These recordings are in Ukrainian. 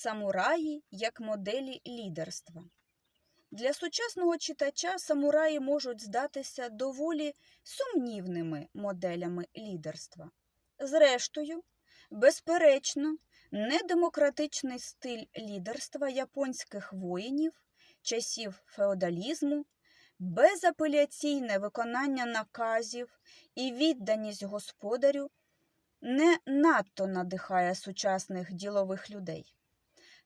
Самураї як моделі лідерства. Для сучасного читача самураї можуть здатися доволі сумнівними моделями лідерства. Зрештою, безперечно, недемократичний стиль лідерства японських воїнів часів феодалізму, безапеляційне виконання наказів і відданість господарю не надто надихає сучасних ділових людей.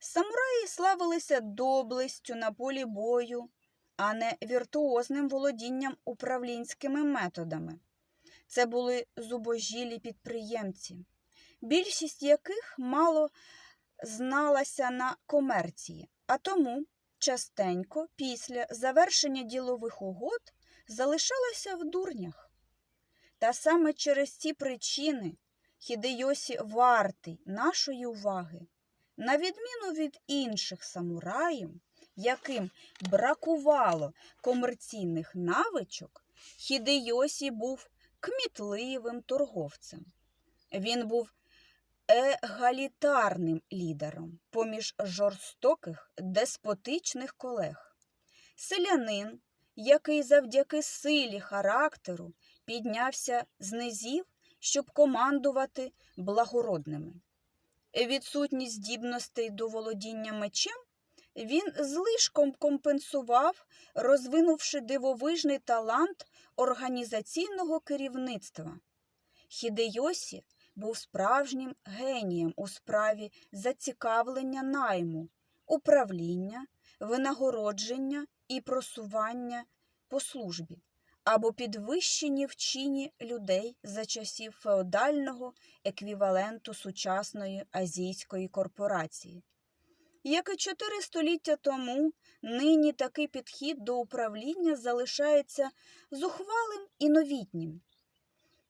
Самураї славилися доблестю на полі бою, а не віртуозним володінням управлінськими методами. Це були зубожілі підприємці, більшість яких мало зналася на комерції, а тому частенько після завершення ділових угод залишалася в дурнях. Та саме через ці причини Хідейосі вартий нашої уваги, на відміну від інших самураїв, яким бракувало комерційних навичок, Хідейосі був кмітливим торговцем. Він був егалітарним лідером поміж жорстоких деспотичних колег. Селянин, який завдяки силі характеру піднявся з низів, щоб командувати благородними. Відсутність здібностей до володіння мечем він злишком компенсував, розвинувши дивовижний талант організаційного керівництва. Хідейосі був справжнім генієм у справі зацікавлення найму, управління, винагородження і просування по службі або підвищенні в чині людей за часів феодального еквіваленту сучасної азійської корпорації. Як і чотири століття тому, нині такий підхід до управління залишається зухвалим і новітнім.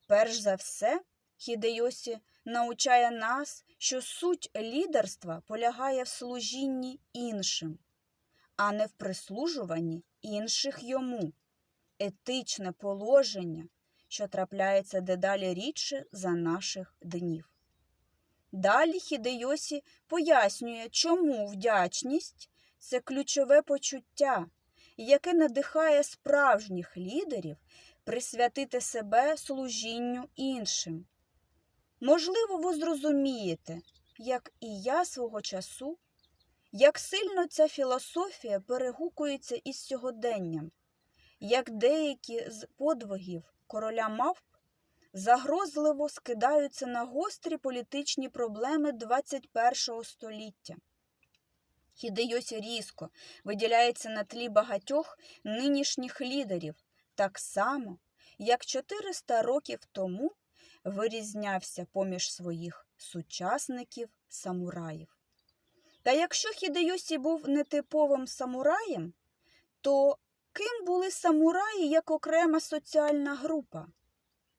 Перш за все, Хідейосі научає нас, що суть лідерства полягає в служінні іншим, а не в прислужуванні інших йому етичне положення, що трапляється дедалі рідше за наших днів. Далі Хідейосі пояснює, чому вдячність це ключове почуття, яке надихає справжніх лідерів присвятити себе служінню іншим. Можливо, ви зрозумієте, як і я свого часу, як сильно ця філософія перегукується із сьогоденням як деякі з подвигів короля мавп загрозливо скидаються на гострі політичні проблеми 21 століття. Хідейосі різко виділяється на тлі багатьох нинішніх лідерів, так само, як 400 років тому вирізнявся поміж своїх сучасників самураїв. Та якщо Хідейосі був нетиповим самураєм, то Ким були самураї як окрема соціальна група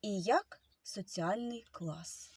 і як соціальний клас?